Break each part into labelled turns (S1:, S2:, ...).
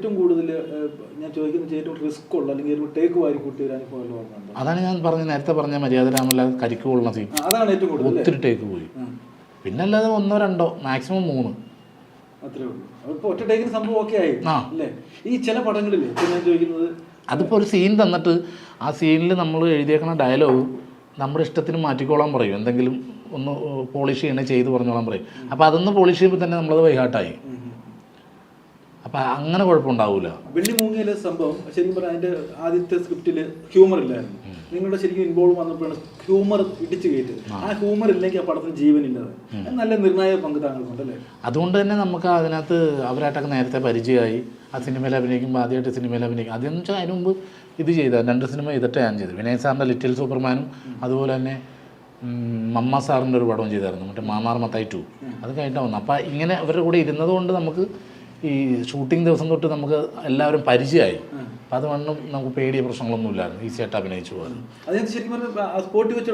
S1: ഏറ്റവും കൂടുതൽ ഞാൻ ചോദിക്കുന്നത് ഏറ്റവും റിസ്ക് ഉള്ള അല്ലെങ്കിൽ ഒരു ടേക്ക് വാരി കൂട്ടിയ ഒരു അനുഭവം
S2: അതാണ് ഞാൻ പറഞ്ഞ നേരത്തെ പറഞ്ഞ മര്യാദ രാമല്ല കരിക്ക് കൊള്ളുന്ന സീൻ
S1: അതാണ് ഏറ്റവും കൂടുതൽ?
S2: ഒത്തിരി ടേക്ക് പോയി. പിന്നെ അല്ലാതെ ഒന്നോ രണ്ടോ മാക്സിമം മൂന്ന്.
S1: അത്രേ ഉള്ളൂ. ഒറ്റ ടേക്കിന് സംഭവം ഓക്കെ ആയി അല്ലേ? ഈ ചില പടങ്ങളിൽ ഞാൻ ചോദിക്കുന്നത്
S2: അതിപ്പോൾ ഒരു സീൻ തന്നിട്ട് ആ സീനിൽ നമ്മൾ എഴുതിയേക്കുന്ന ഡയലോഗ് നമ്മുടെ ഇഷ്ടത്തിന് മാറ്റിക്കോളാൻ പറയും. എന്തെങ്കിലും ഒന്ന് പോളിഷ് ചെയ്യണേ ചെയ്ത് പറഞ്ഞോളാൻ പറയും. അപ്പോൾ അതൊന്ന് പോളിഷ് ചെയ്യുമ്പോൾ തന്നെ നമ്മളത് വൈകാട്ടായി
S1: ഉം.
S2: അങ്ങനെ കുഴപ്പമുണ്ടാവൂല.
S1: വെള്ളി മൂങ്ങയിലെ സംഭവം ശരിക്കും പറഞ്ഞാൽ അതിന്റെ ആദ്യത്തെ സ്ക്രിപ്റ്റിൽ ഹ്യൂമർ ഇല്ലായിരുന്നു. നിങ്ങളുടെ ശരിക്കും ഇൻവോൾവ് വന്നപ്പോഴാണ് ഹ്യൂമർ ഇടിച്ചു കയറ്റത് ആ. ഹ്യൂമർ ഇല്ലെങ്കിൽ ആ പടത്തിന് ജീവനില്ലത്. നല്ല നിർണായക പങ്ക് താങ്കൾക്കുണ്ടല്ലേ?
S2: അതുകൊണ്ട് തന്നെ നമുക്ക് അതിനകത്ത് അവരായിട്ടൊക്കെ നേരത്തെ പരിചയമായി. ആ സിനിമയിൽ അഭിനയിക്കുമ്പോൾ ആദ്യമായിട്ട് സിനിമയിൽ അഭിനയിക്കും. അതെന്ന് വെച്ചാൽ അതിന് മുമ്പ് ഇത് ചെയ്ത രണ്ട് സിനിമ ചെയ്തിട്ട് ഞാൻ ചെയ്തു വിനയ് സാറിന്റെ ലിറ്റിൽ സൂപ്പർമാനും അതുപോലെ തന്നെ മമ്മ സാറിന്റെ ഒരു പടവും ചെയ്തായിരുന്നു. മറ്റേ മാമാർ മത്തായി ടു. അത് കഴിഞ്ഞിട്ടാണ് വന്നത്. അപ്പോൾ ഇങ്ങനെ അവരുടെ കൂടെ ഇരുന്നത് കൊണ്ട് നമുക്ക് ഈ ഷൂട്ടിംഗ് ദിവസം തൊട്ട് നമുക്ക് എല്ലാവരും പരിചയമായി. അപ്പം അത് വണ്ണം നമുക്ക് പേടിയ പ്രശ്നങ്ങളൊന്നും ഇല്ലായിരുന്നു ഈസിയായിട്ട് അഭിനയിച്ചു
S1: ശരിക്കും പറഞ്ഞാൽ സ്പോട്ടിൽ
S2: വെച്ച്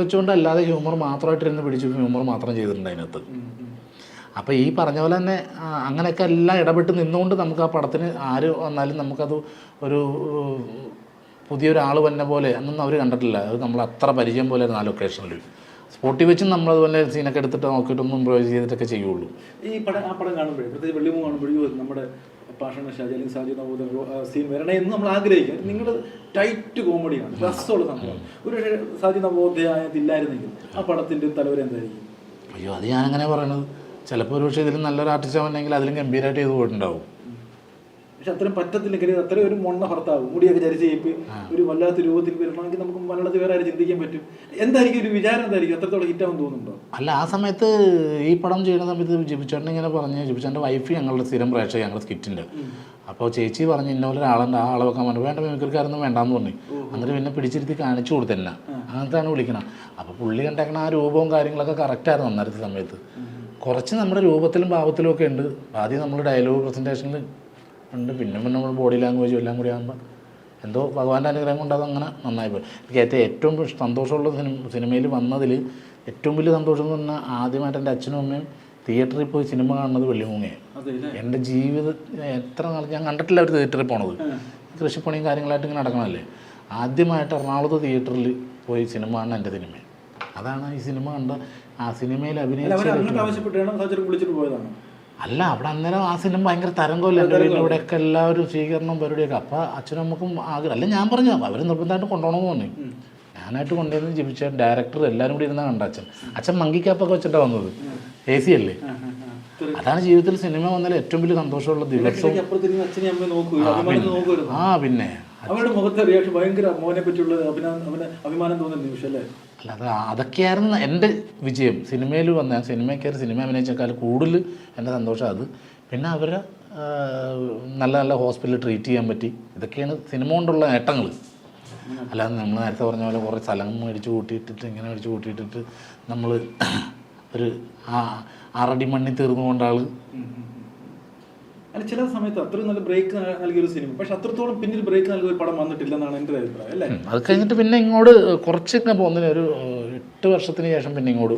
S2: വെച്ചുകൊണ്ട് അല്ലാതെ ഹ്യൂമർ മാത്രമായിട്ട് ഇരുന്ന് പിടിച്ചു ഹ്യൂമർ മാത്രം ചെയ്തിട്ടുണ്ട് അതിനകത്ത്. അപ്പോൾ ഈ പറഞ്ഞ പോലെ തന്നെ അങ്ങനെയൊക്കെ എല്ലാം ഇടപെട്ട് നിന്നുകൊണ്ട് നമുക്ക് ആ പടത്തിന് ആര് വന്നാലും നമുക്കത് ഒരു പുതിയൊരാൾ വന്ന പോലെ അന്നൊന്നും അവർ കണ്ടിട്ടില്ല. അത് നമ്മൾ അത്ര പരിചയം പോലെ ആ ലൊക്കേഷനിൽ സ്പോട്ടിൽ വെച്ചും നമ്മൾ അതുപോലെ സീനൊക്കെ എടുത്തിട്ട് നോക്കിയിട്ടൊന്നും ഇമ്പ്രൂവൈസ് ചെയ്തിട്ടൊക്കെ ചെയ്യുള്ളൂ.
S1: ഈ പടം ആ പടം കാണുമ്പോഴേ പ്രത്യേകിച്ച് വെള്ളിമൂ കാണുമ്പോഴും നമ്മുടെ പാഷണ ഷാജി അല്ലെങ്കിൽ സാജി നവോദയ സീൻ വരണേ എന്ന് നമ്മൾ ആഗ്രഹിക്കും. നിങ്ങളുടെ ടൈറ്റ് കോമഡിയാണ് രസമുള്ള സംഭവം ഒരു സാജി നവോദയത്തില്ലായിരുന്നെങ്കിൽ ആ പടത്തിന്റെ തലവര എന്തായിരിക്കും?
S2: അയ്യോ അത് ഞാനങ്ങനെ പറയണത്. ചിലപ്പോൾ ഒരു പക്ഷേ ഇതിലും നല്ലൊരു ആർട്ടിസ്റ്റ് ആവുന്നെങ്കിൽ അതിലും ഗംഭീരമായിട്ട് ചെയ്ത് പോയിട്ടുണ്ടാവും.
S1: പക്ഷെ അത്രയും പറ്റത്തില്ലെങ്കിൽ അത്രയും ഒരു മൊണ്ണ ഭർത്താവ്. മുടിയൊക്കെ ചരിച്ച് ചെയ്യിപ്പ് ഒരു വല്ലാത്ത രൂപത്തിൽ വരണമെങ്കിൽ നമുക്ക് മലയാളത്തിൽ വേറെ ആരും ചിന്തിക്കാൻ പറ്റും. എന്തായിരിക്കും ഒരു വിചാരം എന്തായിരിക്കും? അത്രത്തോളം ഹിറ്റാവും തോന്നുന്നുണ്ടോ?
S2: അല്ല ആ സമയത്ത് ഈ പടം ചെയ്യുന്ന സമയത്ത് ജിബിച്ചേട്ടൻ ഇങ്ങനെ പറഞ്ഞു ജിബിച്ചേട്ടന്റെ വൈഫ് ഞങ്ങളുടെ സ്ഥിരം പ്രേക്ഷക ഞങ്ങളുടെ സ്കിറ്റിന്റെ അപ്പോൾ ചേച്ചി പറഞ്ഞു ഇന്ന പോലെ ഒരാളുണ്ട് ആ ആളെ വെക്കാൻ പറഞ്ഞു. വേണ്ട മിമിക്രിക്കാരൊന്നും വേണ്ടാന്ന് പറഞ്ഞു. എന്നിട്ട് പിന്നെ പിടിച്ചിരുത്തി കാണിച്ചു കൊടുത്തന്നെ അങ്ങനത്തെയാണ് വിളിക്കണം അപ്പോൾ പുള്ളി കണ്ടേക്കണ ആ രൂപവും കാര്യങ്ങളൊക്കെ കറക്റ്റായിരുന്നു അന്നേരത്തെ സമയത്ത്. കുറച്ച് നമ്മുടെ രൂപത്തിലും ഭാവത്തിലും ഒക്കെ ഉണ്ട്. ആദ്യം നമ്മൾ ഡയലോഗ് പ്രസന്റേഷനിൽ ഉണ്ട്. പിന്നെ പിന്നെ നമ്മൾ ബോഡി ലാംഗ്വേജും എല്ലാം കൂടി ആകുമ്പോൾ എന്തോ ഭഗവാന്റെ അനുഗ്രഹം കൊണ്ട് അതങ്ങനെ നന്നായി പോയി. എനിക്ക് ഏറ്റവും ഏറ്റവും സന്തോഷമുള്ള സിനിമ സിനിമയിൽ വന്നതിൽ ഏറ്റവും വലിയ സന്തോഷം എന്ന് പറഞ്ഞാൽ ആദ്യമായിട്ട് എന്റെ അച്ഛനും അമ്മയും തിയേറ്ററിൽ പോയി സിനിമ കാണുന്നത് വെള്ളിമൂങ്ങയാണ് എന്റെ ജീവിതം എത്ര നാൾ ഞാൻ കണ്ടിട്ടില്ല ഒരു തിയേറ്ററിൽ പോണത്. കൃഷിപ്പണിയും കാര്യങ്ങളായിട്ട് ഇങ്ങനെ നടക്കണമല്ലേ ആദ്യമായിട്ട് എറണാകുളത്ത് തിയേറ്ററിൽ പോയി സിനിമ കാണുന്ന എന്റെ സിനിമ അതാണ് ഈ സിനിമ കണ്ട ആ സിനിമയിൽ
S1: അവർ
S2: അഭിനയിച്ച അല്ല അവിടെ അന്നേരം ആ സിനിമ ഭയങ്കര തരംഗമല്ല? എന്റെ വീട്ടിൽ ഇവിടെയൊക്കെ എല്ലാവരും സ്വീകരണം പരിപാടിയൊക്കെ. അപ്പം അച്ഛനും അമ്മക്കും ആഗ്രഹം. അല്ല ഞാൻ പറഞ്ഞു അവർ നിർബന്ധമായിട്ട് കൊണ്ടുപോകണമെന്ന് തോന്നി ഞാനായിട്ട് കൊണ്ടുവന്ന് ജീവിച്ച ഡയറക്ടർ എല്ലാവരും കൂടി ഇരുന്നാ കണ്ട അച്ഛൻ. അച്ഛൻ മങ്കിക്കാപ്പൊക്കെ വെച്ചിട്ടാണ് വന്നത്. എ സി അല്ലേ? അതാണ് ജീവിതത്തിൽ സിനിമ വന്നാൽ ഏറ്റവും വലിയ സന്തോഷമുള്ള
S1: ദിവസം.
S2: ആ പിന്നെ.
S1: അവരുടെ മുഖത്തെ റിയാക്ഷൻ ഭയങ്കര മോനെ പറ്റിയുള്ള അഭിമാനം തോന്നുന്ന നിമിഷം അല്ലേ?
S2: അല്ലാതെ അതൊക്കെയായിരുന്നു എന്റെ വിജയം. സിനിമയിൽ വന്ന സിനിമ കയറി സിനിമ അഭിനയിച്ചേക്കാൾ കൂടുതൽ എന്റെ സന്തോഷം അത്. പിന്നെ അവരെ നല്ല നല്ല ഹോസ്പിറ്റലിൽ ട്രീറ്റ് ചെയ്യാൻ പറ്റി. ഇതൊക്കെയാണ് സിനിമ കൊണ്ടുള്ള നേട്ടങ്ങൾ അല്ലാതെ നമ്മൾ നേരത്തെ പറഞ്ഞ പോലെ കുറേ സ്ഥലം മേടിച്ച് കൂട്ടിയിട്ടിട്ട് ഇങ്ങനെ മേടിച്ച് കൂട്ടിയിട്ടിട്ട് നമ്മൾ ഒരു ആ ആറടി മണ്ണിൽ തീർന്നുകൊണ്ടാൾ
S1: അല്ല ചില സമയത്ത് അത്രയും നല്ല ബ്രേക്ക് നൽകിയ ഒരു സിനിമ പക്ഷെ അത്രത്തോളം പിന്നിൽ ബ്രേക്ക് നൽകിയ ഒരു പടം വന്നിട്ടില്ലെന്നാണ് എന്റെ എന്റെ അഭിപ്രായം അല്ലേ?
S2: അത് കഴിഞ്ഞിട്ട് പിന്നെ ഇങ്ങോട്ട് കുറച്ചൊക്കെ പോകുന്നതിന് ഒരു എട്ട് വർഷത്തിന് ശേഷം പിന്നെ ഇങ്ങോട്ട്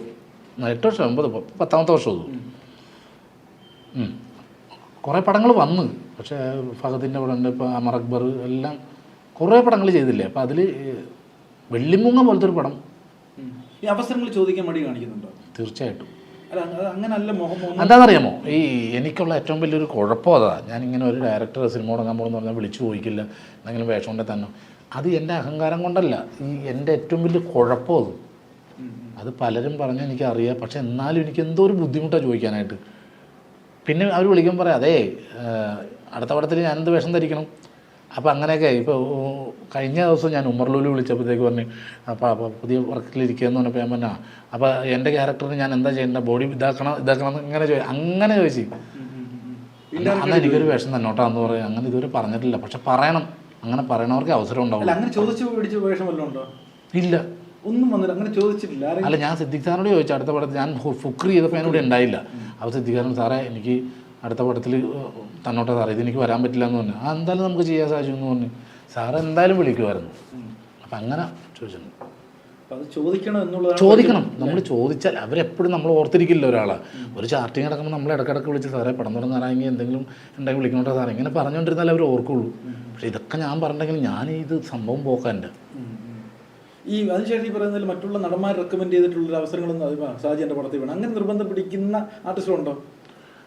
S2: എട്ട് വർഷം ഒമ്പത് പത്താമത്തെ വർഷം കുറേ പടങ്ങൾ വന്ന് പക്ഷേ ഫഹദിന്റെ പടമുണ്ട് ഇപ്പോൾ അമർ അക്ബർ എല്ലാം കുറേ പടങ്ങൾ ചെയ്തില്ലേ? അപ്പോൾ അതിൽ വെള്ളിമൂങ്ങ പോലത്തെ ഒരു പടം
S1: ഈ അവസരങ്ങൾ ചോദിക്കാൻ വേണ്ടി കാണിക്കുന്നുണ്ടോ?
S2: തീർച്ചയായിട്ടും. എന്താണെന്നറിയാമോ ഈ എനിക്കുള്ള ഏറ്റവും വലിയൊരു കുഴപ്പം അതാ. ഞാനിങ്ങനെ ഒരു ഡയറക്ടർ സിനിമ തുടങ്ങാൻ പോകുന്നു പറഞ്ഞാൽ വിളിച്ചു പോയിക്കില്ല എന്തെങ്കിലും വേഷം കൊണ്ടേ തന്നെ. അത് എന്റെ അഹങ്കാരം കൊണ്ടല്ല. ഈ എന്റെ ഏറ്റവും വലിയ കുഴപ്പം അത്. അത് പലരും പറഞ്ഞ് എനിക്കറിയാം. പക്ഷെ എന്നാലും എനിക്ക് എന്തോ ഒരു ബുദ്ധിമുട്ടാണ് ചോദിക്കാനായിട്ട്. പിന്നെ അവർ വിളിക്കുമ്പോൾ പറയാം അതേ അടുത്ത പടത്തിൽ ഞാൻ എന്ത് വേഷം ധരിക്കണം? അപ്പോൾ അങ്ങനെയൊക്കെ ഇപ്പോൾ കഴിഞ്ഞ ദിവസം ഞാൻ ഉമർലൂലി വിളിച്ചപ്പോഴത്തേക്ക് പറഞ്ഞു അപ്പോൾ അപ്പോൾ പുതിയ വർക്കിലിരിക്കുകയെന്ന് പറഞ്ഞപ്പോൾ ഞാൻ പറഞ്ഞാൽ അപ്പോൾ എന്റെ ക്യാരക്ടറിന് ഞാൻ എന്താ ചെയ്യേണ്ട ബോഡി ഇതാക്കണം ഇതാക്കണം ഇങ്ങനെ ചോദിച്ചു അങ്ങനെ ചോദിച്ചു. അന്ന് വിഷം എനിക്കൊരു വേഷം എന്ന് പറയും അങ്ങനെ ഇതുവരെ പറഞ്ഞിട്ടില്ല. പക്ഷെ പറയണം. അങ്ങനെ പറയണവർക്ക് അവസരം ഉണ്ടാവും
S1: അല്ല അങ്ങനെ ചോദിച്ചു പിടിച്ച വേഷം വല്ലതും ഉണ്ടോ?
S2: ഇല്ല.
S1: ഒന്നും വന്നില്ല. അങ്ങനെ ചോദിച്ചിട്ടില്ല.
S2: അല്ല ഞാൻ സിദ്ദിഖ് സാറിനോട് ചോദിച്ചു. അടുത്ത പടത്തിൽ ഞാൻ ഫുക്രി ചെയ്തപ്പോൾ ഞാനിവിടെ ഉണ്ടായില്ല. അപ്പോൾ സിദ്ദിഖ് സാറിന് സാറേ എനിക്ക് അടുത്ത പടത്തിൽ തന്നോട്ടെ സാറേ ഇതെനിക്ക് വരാൻ പറ്റില്ല എന്ന് പറഞ്ഞു. ആ എന്തായാലും നമുക്ക് ചെയ്യാൻ സാധിച്ചു എന്ന് പറഞ്ഞു. സാറ് എന്തായാലും വിളിക്കുമായിരുന്നു. അപ്പം അങ്ങനെ ചോദിച്ചിട്ടുണ്ട്
S1: ചോദിക്കണം
S2: നമ്മൾ ചോദിച്ചാൽ അവരെപ്പോഴും നമ്മൾ ഓർത്തിരിക്കില്ല ഒരാളെ. ഒരു ചാർട്ടിങ് നടക്കുമ്പോൾ നമ്മൾ ഇടക്കിടക്ക് വിളിച്ച് സാറേ പടം തുടങ്ങാറായെങ്കിൽ എന്തെങ്കിലും ഉണ്ടെങ്കിൽ വിളിക്കണോട്ടോ സാറേ? ഇങ്ങനെ പറഞ്ഞുകൊണ്ടിരുന്നാലേ അവർ ഓർക്കുള്ളൂ. പക്ഷേ ഇതൊക്കെ ഞാൻ പറഞ്ഞിട്ടുണ്ടെങ്കിൽ ഞാൻ ഇത് സംഭവം പോക്കാൻ എന്റെ
S1: ഉം, ഉം. ഈ അതിനുശേഷം ഈ പറയുന്നതിൽ മറ്റുള്ള നടന്മാർ റെക്കമെൻഡ് ചെയ്തിട്ടുള്ള അവസരങ്ങളൊന്നും സാജി എന്റെ പടത്തിൽ വേണം. അങ്ങനെ നിർബന്ധം പിടിക്കുന്ന ആർട്ടിസ്റ്റുണ്ടോ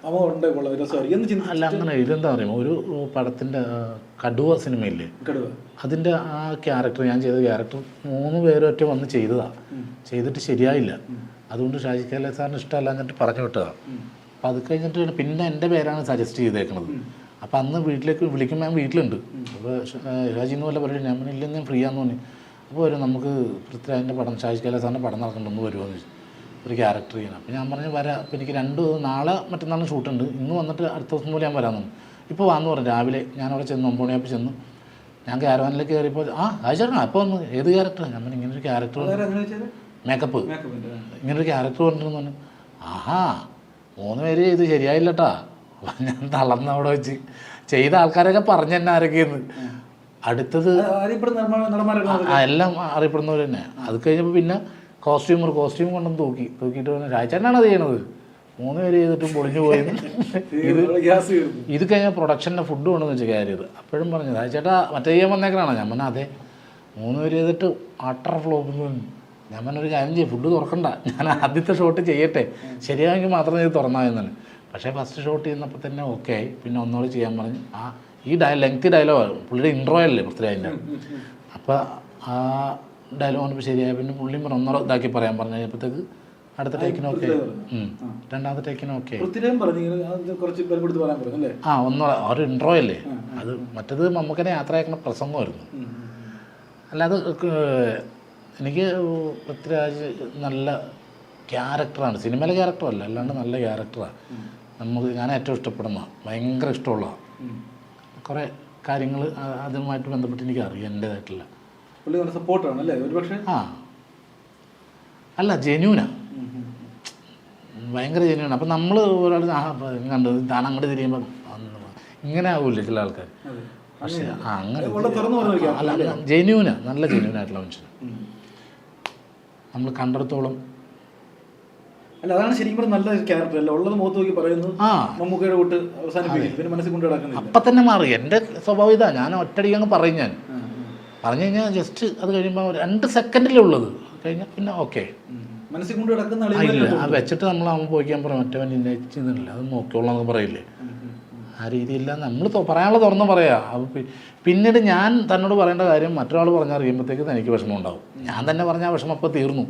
S1: അവ ഉണ്ട് കൊള്ളാം രസമായിരിക്കും. എന്ന് ചിന്തിച്ചു
S2: അല്ല അങ്ങനെ ഇതെന്താ പറയുക ഒരു പടത്തിന്റെ കടുവ സിനിമയില്ലേ?
S1: കടുവ.
S2: അതിന്റെ ആ ക്യാരക്ടർ ഞാൻ ചെയ്ത ക്യാരക്ടർ മൂന്ന് പേരൊറ്റ വന്ന് ചെയ്തതാ. ചെയ്തിട്ട് ശരിയായില്ല. അതുകൊണ്ട് ഷാജി കൈലാസ് സാറിന് ഇഷ്ടമല്ല എന്നിട്ട് പറഞ്ഞു വിട്ടതാണ് അപ്പം അത് കഴിഞ്ഞിട്ട് പിന്നെ എന്റെ പേരാണ് സജസ്റ്റ് ചെയ്തേക്കുന്നത് അപ്പം അന്ന് വീട്ടിലേക്ക് വിളിക്കുമ്പോൾ ഞാൻ വീട്ടിലുണ്ട്. അപ്പോൾ ഷാജി എന്ന് പോലെ പറയും ഞാൻ ഇല്ലെങ്കിൽ ഫ്രീ ആണെന്ന് പറഞ്ഞു. അപ്പോൾ ഒരു നമുക്ക് പൃഥ്വിരാജിന്റെ പടം ഷാജി കൈലാസ് സാറിന്റെ പടം നടക്കണ്ടെന്ന് വരുമോ എന്ന് ചോദിച്ചു. ഒരു ക്യാരക്ടർ ചെയ്യണം. അപ്പോൾ ഞാൻ പറഞ്ഞു വരാം. അപ്പോൾ എനിക്ക് രണ്ട് നാളെ മറ്റന്നാളും ഷൂട്ടുണ്ട് ഇന്ന് വന്നിട്ട് അടുത്ത ദിവസം പോലെ ഞാൻ വരാമെന്ന് ഇപ്പോൾ വാന്ന് പറഞ്ഞു. രാവിലെ ഞാൻ അവിടെ ചെന്ന് ഒമ്പത് ചെന്നു ചെന്ന്. ഞാൻ ക്യാരവാനിലേക്ക് കയറിയപ്പോൾ ആ ആചരണം അപ്പോൾ വന്ന്. ഏത് ക്യാരക്ടർ ഞാൻ പറഞ്ഞു ഇങ്ങനെ ഒരു ക്യാരക്ടർ മേക്കപ്പ് ഇങ്ങനൊരു ക്യാരക്ടർ പറഞ്ഞിരുന്നു പറഞ്ഞു. ആഹാ മൂന്ന് പേര് ഇത് ശരിയായില്ല കേട്ടാ ഞാൻ തളർന്ന് അവിടെ വെച്ച് ചെയ്ത ആൾക്കാരൊക്കെ പറഞ്ഞു തന്നെ ആരൊക്കെയെന്ന്. അടുത്തത് എല്ലാം അറിയപ്പെടുന്നവർ തന്നെ. അത് കഴിഞ്ഞപ്പോൾ പിന്നെ കോസ്റ്റ്യൂമർ കോസ്റ്റ്യൂം കൊണ്ടും തൂക്കി. തൂക്കിയിട്ട് പറഞ്ഞു രാജേട്ടനാണ് അത് ചെയ്യണത്? മൂന്ന് പേര് ചെയ്തിട്ടും പൊളിഞ്ഞു പോയി.
S1: ഇത്
S2: ഇത് കഴിഞ്ഞാൽ പ്രൊഡക്ഷന്റെ ഫുഡ് കൊണ്ടെന്ന് വെച്ച് കയറിയത് അപ്പോഴും പറഞ്ഞു രാജേട്ടാ മറ്റേ ചെയ്യാൻ വന്നേക്കാണ് ഞാൻ പറഞ്ഞാൽ അതെ. മൂന്ന് പേര് ചെയ്തിട്ട് അട്ടർ ഫ്ലോപ്പ് ഞാൻ പറഞ്ഞൊരു കാര്യം ചെയ്യും ഫുഡ് തുറക്കണ്ട. ഞാൻ ആദ്യത്തെ ഷോട്ട് ചെയ്യട്ടെ. ശരിയാണെങ്കിൽ മാത്രമേ ഇത് തുറന്നാൽ തന്നെ പക്ഷേ ഫസ്റ്റ് ഷോട്ട് ചെയ്യുന്നപ്പോൾ തന്നെ ഓക്കെ ആയി. പിന്നെ ഒന്നുകൂടി ചെയ്യാൻ പറഞ്ഞു. ആ ഈ ഡയ ലെങ്തി ഡയലോഗ് പുള്ളിയുടെ ഇൻട്രോ അല്ലേ പൃഥ്വിരാജിന്റെ അപ്പോൾ ആ ഡയലോഗ് ഇപ്പോൾ ശരിയായി. പിന്നെ പുള്ളിയും പറഞ്ഞു ഒന്നോ ഇതാക്കി പറയാൻ പറഞ്ഞു. കഴിഞ്ഞപ്പോഴത്തേക്ക് അടുത്ത ടേക്കിന് ഓക്കെ രണ്ടാമത്തെ ടേക്കിന് ഓക്കെ
S1: പൃഥ്വിരാജൻ പറഞ്ഞു ഇങ്ങനെ അത് കുറച്ച് പറയാൻ പറഞ്ഞു അല്ലേ?
S2: ആ ഒന്നോ ആ ഒരു ഇൻട്രോ അല്ലേ? അത് മറ്റത് മമ്മൂക്കനെ യാത്ര അയക്കുന്ന പ്രസംഗമായിരുന്നു അല്ലാതെ എനിക്ക് പൃഥ്വിരാജ് നല്ല ക്യാരക്ടറാണ്. സിനിമയിലെ ക്യാരക്ടറല്ല അല്ലാണ്ട് നല്ല ക്യാരക്ടറാണ് നമുക്ക് ഞാൻ ഏറ്റവും ഇഷ്ടപ്പെടുന്ന ഭയങ്കര ഇഷ്ടമുള്ള കുറേ കാര്യങ്ങൾ അതുമായിട്ട് ബന്ധപ്പെട്ട് എനിക്ക് അറിയാം എന്റേതായിട്ടുള്ള.
S1: പുള്ളി സപ്പോർട്ടാണ് അല്ലേ ഒരുപക്ഷേ
S2: ആ. അല്ല ജെന്യൂനാ ഭയങ്കര ജെന്യൂനാണ് അപ്പം നമ്മൾ ഒരാൾ ആ കണ്ടത് താൻ അങ്ങോട്ട് തിരിയുമ്പോൾ ഇങ്ങനെ ആവില്ല ചില ആൾക്കാർ പക്ഷേ അങ്ങനെ
S1: പറഞ്ഞു
S2: അല്ല ജെന്യൂനാ നല്ല ജെന്യൂനായിട്ടുള്ള മനുഷ്യൻ നമ്മൾ കണ്ടിടത്തോളം
S1: അല്ല അതാണ് ശരിക്കും പറഞ്ഞാൽ നല്ല ക്യാരക്ടർ അല്ല? ഉള്ളത് മുഖത്ത് നോക്കി പറയുന്നു
S2: ആ.
S1: മമ്മൂക്കയുടെ കൂട്ട് അവസാനിപ്പിക്കും പിന്നെ മനസ്സിൽ കൊണ്ടു കിടക്കുന്നില്ല
S2: അപ്പം തന്നെ മാറി. എന്റെ സ്വഭാവം ഇതാ. ഞാൻ ഒറ്റടിക്ക് അങ്ങ് പറയും ഞാൻ. പറഞ്ഞു കഴിഞ്ഞാൽ ജസ്റ്റ് അത് കഴിയുമ്പോൾ രണ്ട് സെക്കൻഡിലേ ഉള്ളത്. കഴിഞ്ഞാൽ പിന്നെ ഓക്കെ.
S1: മനസ്സിൽ കൊണ്ട് കിടക്കുന്ന
S2: ആ, ഇല്ല. ആ വെച്ചിട്ട് നമ്മൾ അവൻ പോയിക്കാൻ പറയും മറ്റവൻ ഇന്നില്ല അത് നോക്കിയോളാം പറയില്ലേ. ആ രീതിയില്ല. നമ്മൾ പറയാനുള്ള തുറന്ന് പറയാ. അത് പിന്നീട് ഞാൻ തന്നോട് പറയേണ്ട കാര്യം മറ്റൊരാൾ പറഞ്ഞറിയുമ്പോഴത്തേക്ക് തനിക്ക് വിഷമം ഉണ്ടാവും. ഞാൻ തന്നെ പറഞ്ഞാൽ വിഷമം അപ്പോൾ തീർന്നു.